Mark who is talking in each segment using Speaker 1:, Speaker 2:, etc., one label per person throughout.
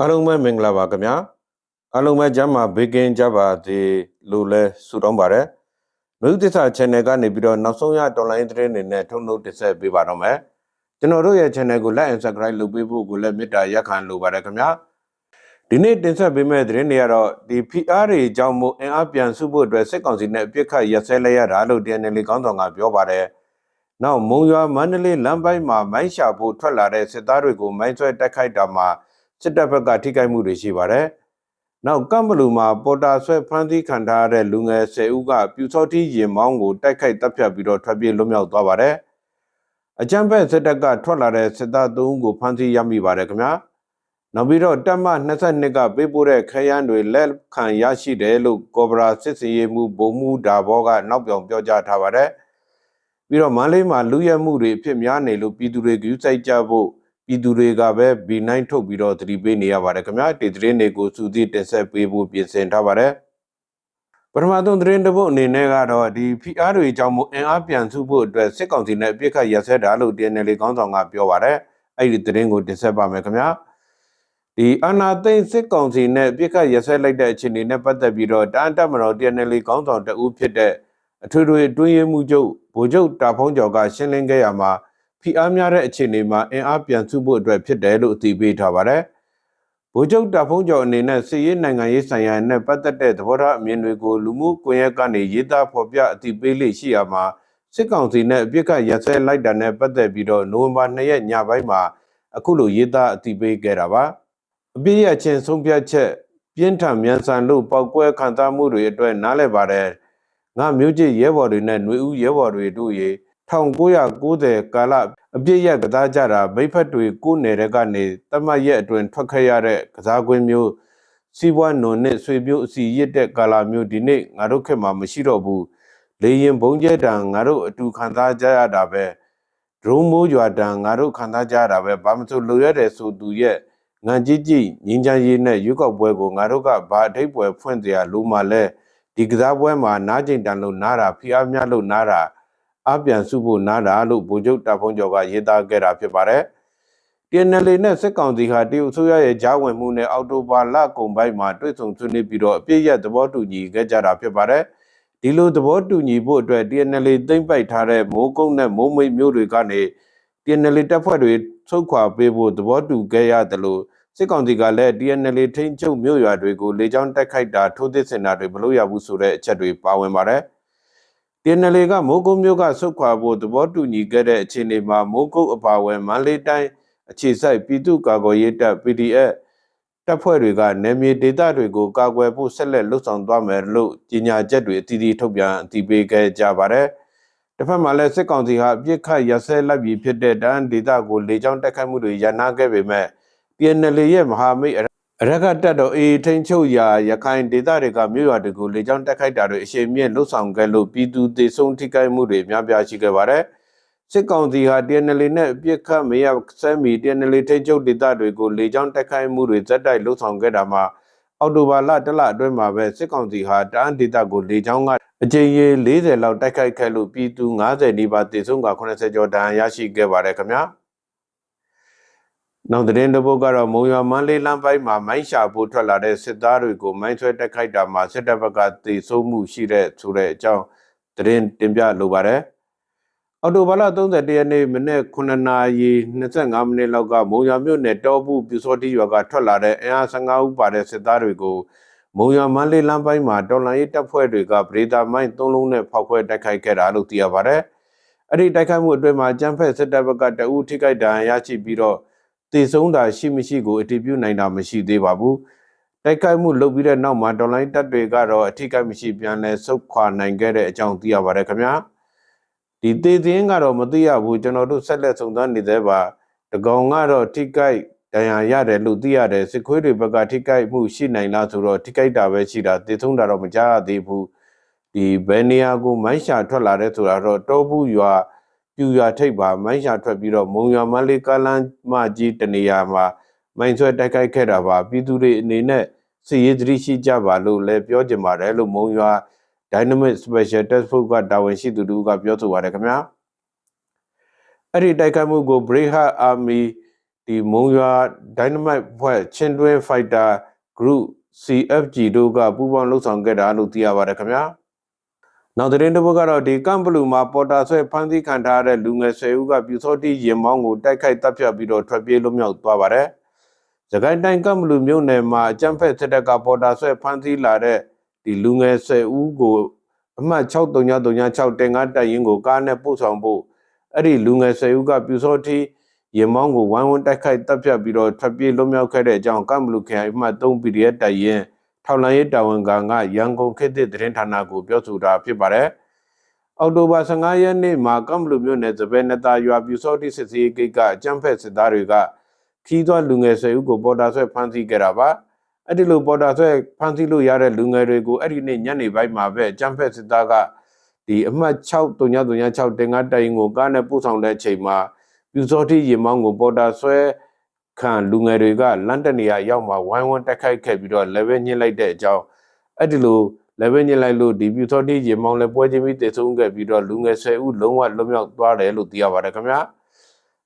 Speaker 1: အားလုံးပဲမင်္ဂလာပါခင်ဗျာအားလုံးပဲကျမ်းမာဘေးကင်းကြပါစေလို့လဲဆုတောင်းပါရစေမြို့သစ္စာ channel ကနေပြီးတော့နောက်ဆုံးရ online သတင်းတွေနဲ့ထုတ်လုပ်တင်ဆက်ပေးပါတော့မယ်ကျွန်တော်တို့ရဲ့ channel ကို like and subscribe လုပ်ပေးဖို့ကိုလည်းမေတ္တာရက်ခံလိုပါတယ်ခင်ဗျာဒီနေ့တင်ဆက်ပေးမယ့်သတင်းတွေကတော့ဒီ PR တွေအကြောင်းမို့အင်အားပြန်စုဖို့အတွက်စစ်ကောင်စီနဲ့အပြစ်ခတ်ရက်စဲလိုက်ရတာလို့ DNL ကောင်းဆောင်ကပြောပါတယ်နောက်မုံရွာမန္တလေးလမ်းပိုင်းမှာမိုင်းရှာဖို့ထွက်လာတဲ့စစ်သားတွေကိုမိုင်းဆွဲတိုက်ခိုက်တာမှာ စစ်တပ်ဘက်ကထိခိုက်မှုတွေရှိပါတယ်။နောက်ကမ်ဘလူမှာပေါ်တာဆွဲဖမ်းဆီးခံထားရတဲ့လူငယ်10ဦးကပြူစောတိရင်မောင်းကိုတိုက်ခိုက်တပ်ဖြတ်ပြီးတော့ထွက်ပြေးလွတ်မြောက်သွားပါတယ်။အကြမ်းဖက်စစ်တပ်ကထွက်လာတဲ့စစ်သား3ဦးကိုဖမ်းဆီးရမိပါတယ်ခင်ဗျာ။နောက်ပြီးတော့တပ်မ22ကပေးပို့တဲ့ခရမ်းတွေလက်ခံရရှိတယ်လို့ကော်ဘရာစစ်စီရေးမှုဗိုလ်မှူးဒါဘောကနောက်ပြောင်ပြောကြားထားပါတယ်။ပြီးတော့မန္တလေးမှာလူရဲမှုတွေအဖြစ်များနေလို့ပြည်သူတွေဂရုစိုက်ကြဖို့ ပြည်သူတွေကပဲ B9 ထုတ်ပြီးတော့သတိပေးနေရပါတယ်ခင်ဗျာဒီသတင်းတွေကိုစူးစီးတင်ဆက်ပေးဖို့ပြင်ဆင်ထားပါတယ်ပထမဆုံးသတင်းတစ်ပုဒ်အနေနဲ့ကတော့ဒီ PR တွေအကြောင်းမို့အင်အားပြန်စုဖို့အတွက်စစ်ကောင်စီနဲ့အပြစ်ခတ်ရစဲတာလို့ DNL ကောင်းဆောင်ကပြောပါတယ်အဲ့ဒီသတင်းကိုတင်ဆက်ပါမယ်ခင်ဗျာဒီအနာသိန်းစစ်ကောင်စီနဲ့ပြစ်ခတ်ရစဲလိုက်တဲ့အခြေအနေနဲ့ပတ်သက်ပြီးတော့တန်တက်မတော် TNL ကောင်းဆောင်တဦးဖြစ်တဲ့အထွေထွေအတွင်းရေးမှူးချုပ်ဗိုလ်ချုပ်တာဖုံးကျော်ကရှင်းလင်းခဲ့ရမှာ ဖိအားများတဲ့အခြေအနေမှာအင်အားပြန်စုဖို့အတွက်ဖြစ်တယ်လို့အသိပေးထားပါတယ်။ဗိုလ်ချုပ်တာဖုံးကျော်အနေနဲ့စစ်ရေးနိုင်ငံရေးဆိုင်ရာနဲ့ပတ်သက်တဲ့သဘောထားအမြင်တွေကိုလူမှုကွန်ရက်ကနေရေးသားဖော်ပြအသိပေးလိရှိရမှာစစ်ကောင်စီနဲ့အပြစ်ခတ်ရစဲလိုက်တာနဲ့ပတ်သက်ပြီးတော့နိုဝင်ဘာ2ရက်ညပိုင်းမှာအခုလိုရေးသားအသိပေးခဲ့တာပါ။အပြစ်ရချင်းဆုံးဖြတ်ချက်ပြင်းထန်မြန်ဆန်လို့ပောက်ကွဲခံစားမှုတွေအတွက်နားလည်ပါတယ်။ငါမျိုးချစ်ရဲဘော်တွေနဲ့ຫນွေဦးရဲဘော်တွေတို့ရေ 1990ကာလအပြည့်ရကစားကြတာမိဖက်တွေကိုနယ်တဲ့ကနေတမတ်ရက်အတွင်ထွက်ခဲ့ရတဲ့ကစားကွင်းမျိုးစီးပွားနုံနဲ့ဆွေမျိုးအစီရစ်တဲ့ကာလမျိုးဒီနေ့ငါတို့ခေတ်မှာမရှိတော့ဘူးလေရင်ဘုံကျဲတံငါတို့အတူခံစားကြရတာပဲဒရုံမိုးကြွာတံငါတို့ခံစားကြရတာပဲဘာမဆိုလိုရတဲ့ဆိုသူရဲ့ငံကြီးကြီးငင်းချမ်းရေးနဲ့ရွက်ောက်ပွဲကိုငါတို့ကဘာအထိပ်ပွဲဖွင့်တရားလို့မှလဲဒီကစားပွဲမှာနားကျင်တန်လို့နားတာဖိအားများလို့နားတာ အပြန်စုဖို့နားတာလို့ဗိုလ်ချုပ်တာဖုံးကျော်ကရေးသားခဲ့တာဖြစ်ပါတယ်။ TNL နဲ့စစ်ကောင်စီဟာတရုတ်အစိုးရရဲ့ဂျားဝင်မှုနဲ့အော်တိုဘာလကုန်ပိုင်းမှာတွေ့ဆုံဆွေးနွေးပြီးတော့အပြည့်ရသဘောတူညီခဲ့ကြတာဖြစ်ပါတယ်။ဒီလိုသဘောတူညီဖို့အတွက် TNL သိမ့်ပိုက်ထားတဲ့မိုးကုတ်နဲ့မိုးမိတ်မျိုးတွေကနေ TNL တပ်ဖွဲ့တွေဆုတ်ခွာပေးဖို့သဘောတူခဲ့ရတယ်လို့စစ်ကောင်စီကလည်း TNL ထိန်းချုပ်မြို့ရွာတွေကိုလေကြောင်းတိုက်ခိုက်တာထိုးသစ်စင်တာတွေမလုပ်ရဘူးဆိုတဲ့အချက်တွေပါဝင်ပါတယ်။ TNL ကမိုးကုတ်မြို့ကဆုတ်ခွာဖို့သဘောတူညီခဲ့တဲ့အခြေအနေမှာမိုးကုတ်အပါအဝင်မန္တလေးတိုင်းအခြေစိုက်ပြည်သူ့ကာကွယ်ရေးတပ် PDF တပ်ဖွဲ့တွေကနယ်မြေဒေသတွေကိုကာကွယ်ဖို့ဆက်လက်လှုပ်ဆောင်သွားမယ်လို့ကြေညာချက်တွေအသီးသီးထုတ်ပြန်အတည်ပြုခဲ့ကြပါတယ်။တစ်ဖက်မှာလည်းစစ်ကောင်စီဟာပြစ်ခတ်ရစဲလိုက်ပြီးဖြစ်တဲ့တန်းဒေသကိုလေကြောင်းတိုက်ခိုက်မှုတွေရန်နာခဲ့ပေမဲ့ PNL ရဲ့မဟာမိတ် အရကတက်တော်အေထိန်ချုပ်ရာရခိုင်ဒေသတွေကမြို့ရွာတွေကိုလေကြောင်းတိုက်ခိုက်တာတွေအရှိန်မြင့်လှုပ်ဆောင်ခဲ့လို့ပြည်သူဒေဆုံးထိခိုက်မှုတွေများပြားရှိခဲ့ပါတယ်။စစ်ကောင်စီဟာ TNL နဲ့အပြစ်ခတ်မရဆဲမီ TNL ထိန်ချုပ်ဒေသတွေကိုလေကြောင်းတိုက်ခိုက်မှုတွေဇက်တိုက်လှုပ်ဆောင်ခဲ့တာမှာအော်တိုဘာလတလအတွင်းမှာပဲစစ်ကောင်စီဟာတအန်းဒေသကိုလေကြောင်းကအကြိမ်ရေ40လောက်တိုက်ခိုက်ခဲ့လို့ပြည်သူ90နီးပါးတေဆုံးက80ကျော်ဒဏ်ရာရရှိခဲ့ပါတယ်ခင်ဗျာ။ နောက်သတင်းတစ်ပုဒ်ကတော့မုံရွာမန်းလေးလမ်းပိုင်းမှာမိုင်းရှာဖို့ထွက်လာတဲ့စစ်သားတွေကိုမိုင်းဆွဲတက်ခိုက်တာမှာစစ်တပ်ဘက်ကတေဆုံးမှုရှိတဲ့ဆိုတဲ့အကြောင်းသတင်းတင်ပြလိုပါတယ်။အော်တိုဘာလ31ရက်နေ့မနေ့9နာရီ25မိနစ်လောက်ကမုံရွာမြို့နယ်တောဘူးပြူစောတိရွာကထွက်လာတဲ့အင်အား15ဦးပါတဲ့စစ်သားတွေကိုမုံရွာမန်းလေးလမ်းပိုင်းမှာတော်လိုင်းရေးတပ်ဖွဲ့တွေကဗရေတာမိုင်း၃လုံးနဲ့ဖောက်ခွဲတိုက်ခိုက်ခဲ့တာလို့သိရပါတယ်။အဲ့ဒီတိုက်ခိုက်မှုအတွင်းမှာကျန်းဖက်စစ်တပ်ဘက်ကတအူးထိခိုက်ဒဏ်ရာရရှိပြီးတော့ တည်ဆုံးတာရှိမရှိကိုအတည်ပြုနိုင်တာမရှိသေးပါဘူးတိုက်ခိုက်မှုလုပ်ပြီးတဲ့နောက်မှာဒေါ်လာတပ်တွေကတော့အထိကိမရှိပြန်လဲဆုတ်ခွာနိုင်ခဲ့တဲ့အကြောင်းသိရပါတယ်ခင်ဗျာဒီတည်ခြင်းကတော့မသိရဘူးကျွန်တော်တို့ဆက်လက်စုံစမ်းနေသေးပါတကောင်ကတော့ထိကိဒဏ်ရာရတယ်လို့သိရတယ်စစ်ခွေးတွေဘက်ကထိကိမှုရှိနိုင်လားဆိုတော့ထိကိတာပဲရှိတာတည်ဆုံးတာတော့မကြားရသေးဘူးဒီဘယ်နေရာကိုမိုင်းရှာထွက်လာတဲ့ဆိုတာတော့တောဘူးရွာ ပြူရွာထိပ်ပါမိုင်းရှာထွက်ပြီးတော့မုံရွာမလေးကားလမ်းမကြီးတနေရာမှာမိုင်းဆွဲတိုက်ခိုက်ခဲ့တာပါပြည်သူတွေအနေနဲ့စီရေးသတိရှိကြပါလို့လည်းပြောကြပါတယ်လို့မုံရွာ Dynamic Special Task Force ကတာဝန်ရှိသူတို့ကပြောဆိုပါတယ်ခင်ဗျာအဲ့ဒီတိုက်ခိုက်မှုကို Brave Army ဒီမုံရွာ Dynamite ဖွဲ့ချင်းတွင်း Fighter Group CFG တို့ကပူးပေါင်းလှုပ်ဆောင်ခဲ့တာလို့သိရပါတယ်ခင်ဗျာ နောက်သတင်းတစ်ပုဒ်ကတော့ဒီကမ်ဘလူမှာပေါ်တာဆွဲဖမ်းဆီးခံထားရတဲ့လူငယ်10ဦးကပြူစောတိရင်မောင်းကိုတိုက်ခိုက်တပ်ဖြတ်ပြီးတော့ထွက်ပြေးလွတ်မြောက်သွားပါတယ်။စကိုင်းတိုင်းကမ်ဘလူမြို့နယ်မှာအကြမ်းဖက်စစ်တပ်ကပေါ်တာဆွဲဖမ်းဆီးလာတဲ့ဒီလူငယ်10ဦးကိုအမှတ်6336တင်ကားတိုက်ရင်ကိုကားနဲ့ပို့ဆောင်ဖို့အဲ့ဒီလူငယ်10ဦးကပြူစောတိရင်မောင်းကိုဝိုင်းဝန်းတိုက်ခိုက်တပ်ဖြတ်ပြီးတော့ထွက်ပြေးလွတ်မြောက်ခဲ့တဲ့အကြောင်းကမ်ဘလူခရိုင်အမှတ်3 PDF တိုက်ရင် ထောက်လန်ရေးတာဝန်ခံကရန်ကုန်ခေတ်သစ်သတင်းဌာနကိုပြောဆိုတာဖြစ်ပါတယ်။အောက်တိုဘာ15ရက်နေ့မှာကမ်ဘလူမြို့နယ်စပယ်နတာရွာပြူစောတိစစ်စီးဂိတ်ကအကြမ်းဖက်စစ်သားတွေကခီးသွွားလူငယ်10ဦးကိုပေါ်တာဆွဲဖမ်းဆီးခဲ့တာပါ။အဲ့ဒီလိုပေါ်တာဆွဲဖမ်းဆီးလို့ရတဲ့လူငယ်တွေကိုအဲ့ဒီနေ့ညနေပိုင်းမှာပဲအကြမ်းဖက်စစ်သားကဒီအမှတ်6336တင်ကားတိုင်ကိုကားနဲ့ပို့ဆောင်တဲ့အချိန်မှာပြူစောတိရေမောင်းကိုပေါ်တာဆွဲ ခံလူငယ်တွေကလန်တနေရရောက်မှဝိုင်းဝန်းတက်ခိုက်ခဲ့ပြီးတော့ level ညှစ်လိုက်တဲ့အကြောင်းအဲ့ဒီလို level ညှစ်လိုက်လို့ဒီပြူစောတိရေမောင်းလည်းပွဲချင်းပြီးတည်ဆုံးခဲ့ပြီးတော့လူငယ်10ဦးလုံးဝလွတ်မြောက်သွားတယ်လို့သိရပါတယ်ခင်ဗျာ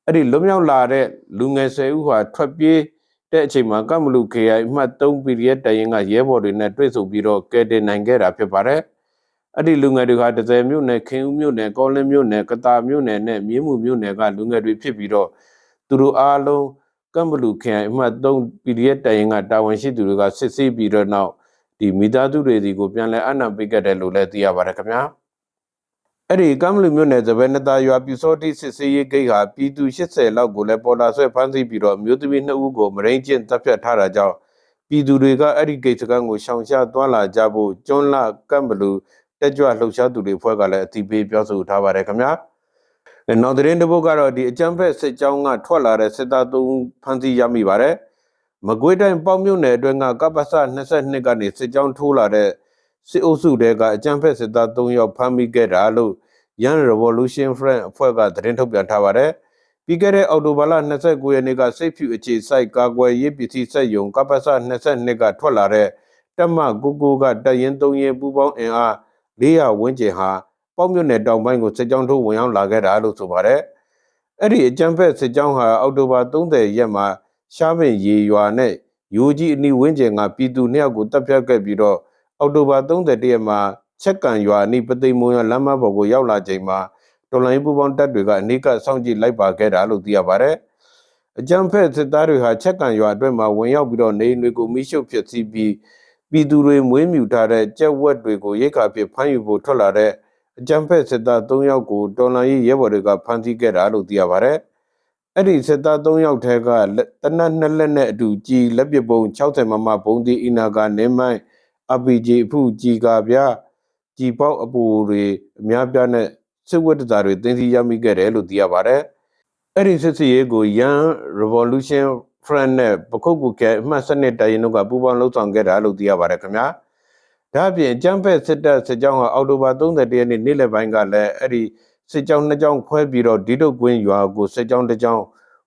Speaker 1: အဲ့ဒီလွတ်မြောက်လာတဲ့လူငယ်10ဦးဟာထွက်ပြေးတဲ့အချိန်မှာကမ္မလူ KI အမှတ်3 PDF တရင်ကရဲဘော်တွေနဲ့တွေ့ဆုံပြီးတော့ကဲတင်နိုင်ခဲ့တာဖြစ်ပါတယ်အဲ့ဒီလူငယ်တွေကဒဇယ်မြို့နယ်ခင်ဦးမြို့နယ်ကောလင်းမြို့နယ်ကတာမြို့နယ်နဲ့မြင်းမှုမြို့နယ်ကလူငယ်တွေဖြစ်ပြီးတော့သူတို့အားလုံး ကမ်ဘလူခရိုင်အမှတ်3 PDF တိုင်ရင်ကတာဝန်ရှိသူတွေကစစ်ဆေးပြီးတော့နောက်ဒီမိသားစုတွေစီကိုပြန်လဲအနံပေးခဲ့တယ်လို့လည်းသိရပါတယ်ခင်ဗျာအဲ့ဒီကမ်ဘလူမြို့နယ်သဘဲနတာရွာပြူစောတိစစ်ဆေးရေးဂိတ်ဟာပြည်သူ80လောက်ကိုလည်းပေါ်လာဆွဲဖမ်းဆီးပြီးတော့မြို့သမီး2ဦးကိုမရင်းကျင့်တပ်ဖြတ်ထားတာကြောင့်ပြည်သူတွေကအဲ့ဒီဂိတ်စကန်ကိုရှောင်ရှားသွားလာကြဖို့ကျွန်းလကမ်ဘလူတက်ကြွလှုပ်ရှားသူတွေဖွဲ့ကလည်းအတိပေးပြောဆိုထားပါတယ်ခင်ဗျာ နောက်သတင်းတစ်ပုဒ်ကတော့ဒီအကြမ်းဖက်စစ်ကြောင်းကထွက်လာတဲ့စစ်သား၃ဦးဖမ်းဆီးရမိပါတယ်။မကွေးတိုင်းပေါ့မြို့နယ်အတွင်းကကပ္ပစ22ကနေစစ်ကြောင်းထိုးလာတဲ့စစ်အုပ်စုတဲကအကြမ်းဖက်စစ်သား၃ယောက်ဖမ်းမိခဲ့တာလို့ Young Revolution Front အဖွဲ့ကသတင်းထုတ်ပြန်ထားပါတယ်။ပြီးခဲ့တဲ့အောက်တိုဘာလ29ရက်နေ့ကစိတ်ဖြူအခြေစိုက်ကာကွယ်ရေးပစ္စည်းစက်ယုံကပ္ပစ22ကထွက်လာတဲ့တက်မကိုကိုကတရင်3ရင်ပူပေါင်းအင်အား400ဝန်းကျင်ဟာ ပေါ့မြို့နယ်တောင်ပိုင်းကိုစစ်ကြောင်းထိုးဝင်ရောက်လာခဲ့တာလို့ဆိုပါတယ်။အဲ့ဒီအကြမ်းဖက်စစ်ကြောင်းဟာအောက်တိုဘာ30ရက်မှာရှားပင်ရေရွာနဲ့ယူကြီးအနီးဝန်းကျင်ကပြည်သူနှစ်ယောက်ကိုတပ်ဖြတ်ခဲ့ပြီးတော့အောက်တိုဘာ30ရက်မှာချက်ကံရွာအနီးပသိမ်မွန်ရလမ်းမပေါ်ကိုရောက်လာချိန်မှာတော်လိုင်းပူပေါင်းတပ်တွေကအနိကစောင့်ကြည့်လိုက်ပါခဲ့တာလို့သိရပါတယ်။အကြမ်းဖက်စစ်သားတွေဟာချက်ကံရွာအတွင်းမှာဝင်ရောက်ပြီးတော့နေအိမ်တွေကိုမိရှုပ်ဖြစ်စီပြီးပြည်သူတွေမွေးမြူထားတဲ့ကြက်ဝက်တွေကိုရိတ်ခါဖြစ်ဖမ်းယူဖို့ထွက်လာတဲ့ အကြမ်းဖက်စစ်သား3ယောက်ကိုတော်လှန်ရေးရဲဘော်တွေကဖမ်းဆီးခဲ့တာလို့သိရပါတယ်။အဲ့ဒီစစ်သား3ယောက်ထဲကတနက်နှစ်လက်နဲ့အတူကြီးလက်ပစ်ပုံ60မမဘုံဒီအီနာကနေမိုင်း RPG အဖူကြီးကဗျာကြီးပေါက်အပူတွေအများပြားနဲ့စစ်ဝတ်သားတွေတင်စီရမိခဲ့တယ်လို့သိရပါတယ်။အဲ့ဒီစစ်စီရေးကို Young Revolution Front နဲ့ပခုတ်ကူကဲအမှတ်စနစ်တိုင်တို့ကပူးပေါင်းလှုပ်ဆောင်ခဲ့တာလို့သိရပါတယ်ခင်ဗျာ။ ဒါအပြင်အကြမ်းဖက်စစ်တပ်စစ်ကြောင်းဟာအော်တိုဘာ31ရက်နေ့နေ့လယ်ပိုင်းကလည်းအဲ့ဒီစစ်ကြောင်းနှစ်ကြောင်းခွဲပြီးတော့ဒီတုတ်ကွင်းရွာကိုစစ်ကြောင်းတစ်ကြောင်း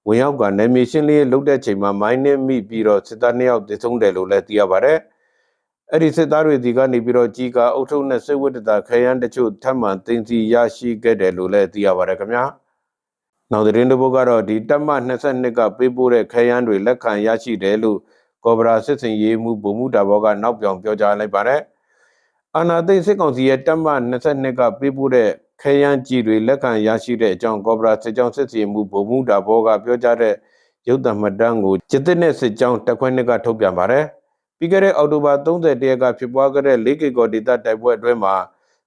Speaker 1: ဝင်ရောက်ကနေမြေရှင်းလေးလုတ်တဲ့ချိန်မှာမိုင်းနဲ့မိပြီးတော့စစ်သားနှစ်ယောက်တည်ဆုံးတယ်လို့လည်းသိရပါတယ်။အဲ့ဒီစစ်သားတွေဒီကနေပြီးတော့ကြီးကာအုပ်ထုပ်နဲ့စစ်ဝတ်တခရမ်းတချို့ထပ်မံတင်စီရရှိခဲ့တယ်လို့လည်းသိရပါတယ်ခင်ဗျာ။နောက်သတင်းတစ်ပုဒ်ကတော့ဒီတက်မ22ကပေးပို့တဲ့ခရမ်းတွေလက်ခံရရှိတယ်လို့ကော်ဘရာစစ်စင်ရေးမှုဗိုလ်မှူးတာဘောကနောက်ပြောင်ပြောကြားလိုက်ပါတယ်။ အာနာသိစစ်ကောင်စီရဲ့တပ်မ22ကပေးပို့တဲ့ခဲယမ်းကြီးတွေလက်ခံရရှိတဲ့အကြောင်းကော်ပိုရာစစ်ကြောင်းစစ်စီမှုဗိုလ်မှူးတာဘောကပြောကြားတဲ့ရုပ်သံမှတ်တမ်းကိုจิตနဲ့စစ်ကြောင်းတက်ခွဲနှစ်ကထုတ်ပြန်ပါတယ်။ပြီးခဲ့တဲ့အောက်တိုဘာ30ရက်ကဖြစ်ပွားခဲ့တဲ့၄ကီကောဒေတာတိုက်ပွဲအတွင်းမှာ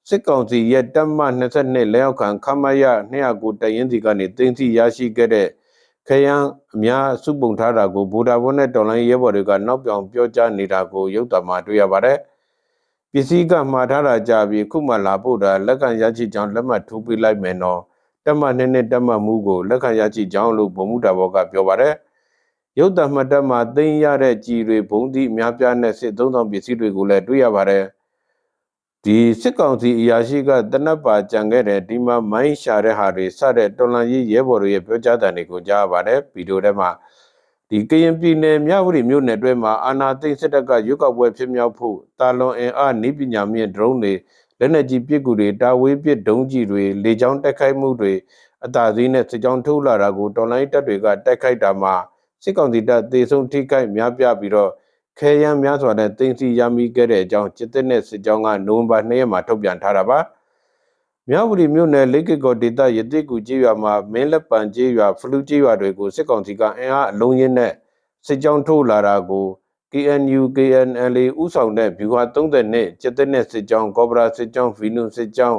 Speaker 1: စစ်ကောင်စီရဲ့တပ်မ22လက်အောက်ခံခမရ209တရင်စီကနေတင်းစီရရှိခဲ့တဲ့ခရမ်းအများစုပုံထားတာကိုဗိုလ်ဒါဘွန်းနဲ့တော်လိုင်းရဲဘော်တွေကနောက်ပြောင်ပြောကြားနေတာကိုရုပ်သံမှာတွေ့ရပါတယ်။ ပစ္စည်းကမှားထားတာကြပြီးခုမှလာဖို့တာလက်ခံရရှိကြောင်းလက်မှတ်ထိုးပေးလိုက်မယ်နော်တက်မှတ်နဲ့နဲ့တက်မှတ်မှုကိုလက်ခံရရှိကြောင်းလို့ဗိုလ်မှူးတာဘောကပြောပါတယ်ရုပ်တံမှတ်တက်မှာသိမ်းရတဲ့ကြီးတွေဘုံသည့်အများပြားနဲ့စစ်သုံးဆောင်ပစ္စည်းတွေကိုလည်းတွေ့ရပါတယ်ဒီစစ်ကောင်စီအရာရှိကတနက်ပါကြံခဲ့တဲ့ဒီမှာမိုင်းရှာတဲ့ဟာတွေစတဲ့တော်လန်ရေးရဲဘော်တွေရဲ့ပြောကြားတံတွေကိုကြားရပါတယ်ဗီဒီယိုထဲမှာ ဒီကရင်ပြည်နယ်မြဝတီမြို့နယ်အတွင်းမှာအာနာသိစစ်တပ်ကရွက်ကောက်ပွဲဖြစ်မြောက်ဖို့တာလွန်အင်အားနိပညာမြင့်ဒရုန်းတွေလက်နက်ကြီးပစ်ကူတွေတာဝေးပစ်ဒုံးကြီးတွေလေကြောင်းတိုက်ခိုက်မှုတွေအသာစီးနဲ့စစ်ကြောင်းထုတ်လာတာကိုတော်လိုင်းတပ်တွေကတိုက်ခိုက်တာမှာစစ်ကောင်စီတပ်တေဆုံးထိခိုက်များပြပြီးတော့ခဲယမ်းများစွာနဲ့တင်စီရမိခဲ့တဲ့အကြောင်းစစ်တပ်နဲ့စစ်ကြောင်းကနိုဝင်ဘာ2ရက်မှာထုတ်ပြန်ထားတာပါ မြောက်ပြည်မြို့နယ်လိတ်ကကောဒေသရတိကူကျေးရွာမှာမင်းလက်ပံကျေးရွာဖလူကျေးရွာတွေကိုစစ်ကောင်စီကအင်အားအလုံးရင်းနဲ့စစ်ကြောင်းထိုးလာတာကို KNU KNLA ဥဆောင်တဲ့ဗျူဟာ30နဲ့စစ်တပ်နဲ့စစ်ကြောင်းကောဘရာစစ်ကြောင်းဗီနုစစ်ကြောင်း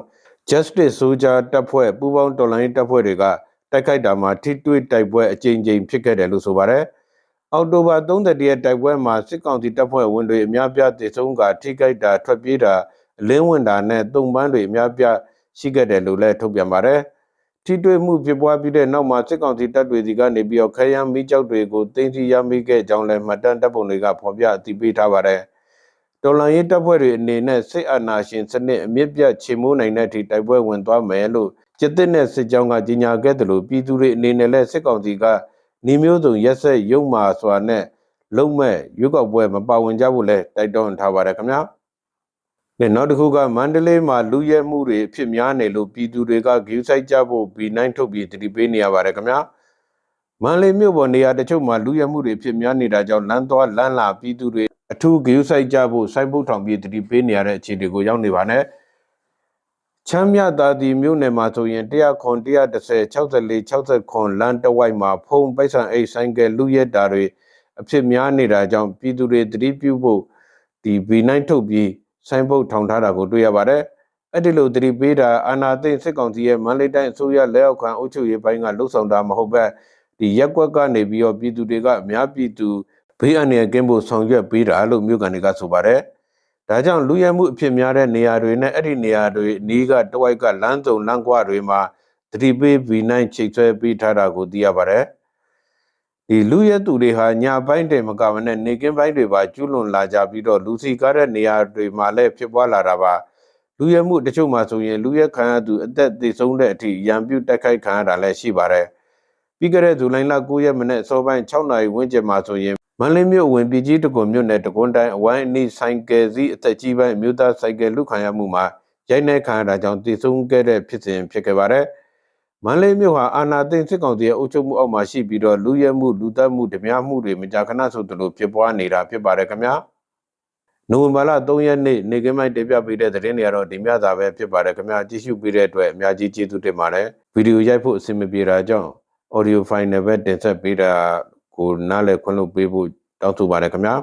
Speaker 1: Justice Soldier တပ်ဖွဲ့ပူးပေါင်းတော်လှန်ရေးတပ်ဖွဲ့တွေကတိုက်ခိုက်တာမှာထိတွေ့တိုက်ပွဲအကြိမ်ကြိမ်ဖြစ်ခဲ့တယ်လို့ဆိုပါတယ်။အောက်တိုဘာ30ရက်တိုက်ပွဲမှာစစ်ကောင်စီတပ်ဖွဲ့ဝင်တွေအများပြားတေဆုံးကထိခိုက်တာထွက်ပြေးတာအလင်းဝင်တာနဲ့တုံပန်းတွေအများပြား ရှိခဲ့တယ်လို့လည်းထုတ်ပြန်ပါတယ်။ထိတွေ့မှုဖြစ်ပွားပြီးတဲ့နောက်မှာစစ်ကောင်စီတပ်တွေစီကနေပြီးတော့ခရမ်းမိကြောက်တွေကိုတင်စီရမိခဲ့ကြောင်းလည်းမှတ်တမ်းတပ်ပုံတွေကဖော်ပြအသိပေးထားပါတယ်။တော်လန်ရေးတပ်ဖွဲ့တွေအနေနဲ့စစ်အာဏာရှင်စနစ်အမြင့်ပြတ်ချေမှုန်းနိုင်တဲ့အထိတိုက်ပွဲဝင်သွားမယ်လို့စစ်တပ်နဲ့စစ်ကြောင်းကကြီးညာခဲ့တယ်လို့ပြည်သူတွေအနေနဲ့လည်းစစ်ကောင်စီကနေမျိုးစုံရက်ဆက်ရုံမာစွာနဲ့လုံမဲ့ရွေးကောက်ပွဲမပါဝင်ကြဖို့လဲတိုက်တွန်းထားပါတယ်ခင်ဗျာ။ နဲ့နောက်တစ်ခုကမန္တလေးမှာလူရဲမှုတွေအဖြစ်များနေလို့ပြည်သူတွေကဂယူဆိုင်ကြဖို့ B9 ထုတ်ပြီးတတိပေးနေရပါတယ်ခင်ဗျာ။မန္တလေးမြို့ပေါ်နေရာတချို့မှာလူရဲမှုတွေဖြစ်များနေတာကြောင့်လမ်းသွားလမ်းလာပြည်သူတွေအထူးဂယူဆိုင်ကြဖို့စိုင်းပုတ်ထောင်ပြီးတတိပေးနေရတဲ့အခြေအနေကိုရောက်နေပါနဲ့ချမ်းမြသာတီမြို့နယ်မှာဆိုရင်100ခွန်130 64 60လမ်းတစ်ဝိုက်မှာဖုံပိုက်ဆံအိတ်ဆိုင်ကယ်လူရက်တာတွေအဖြစ်များနေတာကြောင့်ပြည်သူတွေတတိပြုဖို့ဒီ B9 ထုတ်ပြီး စိုင်းပုတ်ထောင်ထားတာကိုတွေ့ရပါတယ်အဲ့ဒီလိုတတိပေးတာအာနာသိန်းစစ်ကောင်စီရဲ့မန္တလေးတိုင်းအစိုးရလက်အောက်ခံအုပ်ချုပ်ရေးပိုင်းကလှုပ်ဆောင်တာမဟုတ်ပဲဒီရက်ကွက်ကနေပြီးတော့ပြည်သူတွေကအများပြည်သူဘေးအန္တရာယ်ကင်းဖို့ဆောင်ရွက်ပေးတာလို့မြို့ကန်တွေကဆိုပါတယ်။ဒါကြောင့်လူရဲမှုအဖြစ်များတဲ့နေရာတွေနဲ့အဲ့ဒီနေရာတွေအနီးကတဝိုက်ကလမ်းစုံလမ်းကွာတွေမှာတတိပေး V9 ချိတ်ဆွဲပေးထားတာကိုသိရပါတယ်။ ဒီလူရဲသူတွေဟာညာပိုင်းတွေမကမနဲ့နေကင်းပိုင်းတွေပါကျူးလွန်လာကြပြီးတော့လူစီကားတဲ့နေရာတွေမှာလည်းဖြစ်ပွားလာတာပါ။လူရဲမှုတချို့မှာဆိုရင်လူရဲခံရသူအသက်သေဆုံးတဲ့အထိရံပြုတ်တက်ခိုက်ခံရတာလည်းရှိပါတယ်။ပြီးကြတဲ့ဇူလိုင်လ9ရက်မနေ့အစောပိုင်း6နာရီဝန်းကျင်မှာဆိုရင်မန္တလေးမြို့ဝင်ပြည်ကြီးတကွန်မြို့နယ်တကွန်တိုင်းအဝိုင်းအနီးဆိုင်ကယ်စီးအသက်ကြီးပိုင်းမြို့သားဆိုင်ကယ်လူခံရမှုမှာရိုက်နှက်ခံရတာကြောင့်တည်ဆုံခဲ့တဲ့ဖြစ်စဉ်ဖြစ်ခဲ့ပါတယ်။ မန္တလေးမြို့ဟာအာဏာသိမ်းစစ်ကောင်စီရဲ့အုပ်ချုပ်မှုအောက်မှာရှိပြီးတော့လူရဲမှုလူသက်မှုဓမြမှုတွေမကြာခဏဆိုသလိုဖြစ်ပွားနေတာဖြစ်ပါတယ်ခင်ဗျာ။နိုဝင်ဘာလ3ရက်နေ့နေကင်းမိုက်တင်ပြပေးတဲ့သတင်းတွေကတော့ဒီမြသာပဲဖြစ်ပါတယ်ခင်ဗျာကြည့်ရှုပေးတဲ့အတွက်အများကြီးကျေးဇူးတင်ပါတယ်ဗီဒီယိုရိုက်ဖို့အဆင်မပြေတာကြောင့် audio file နဲ့ပဲတင်ဆက်ပေးတာကိုနားလည်ခွင့်လုပ်ပေးဖို့တောင်းဆိုပါတယ်ခင်ဗျာ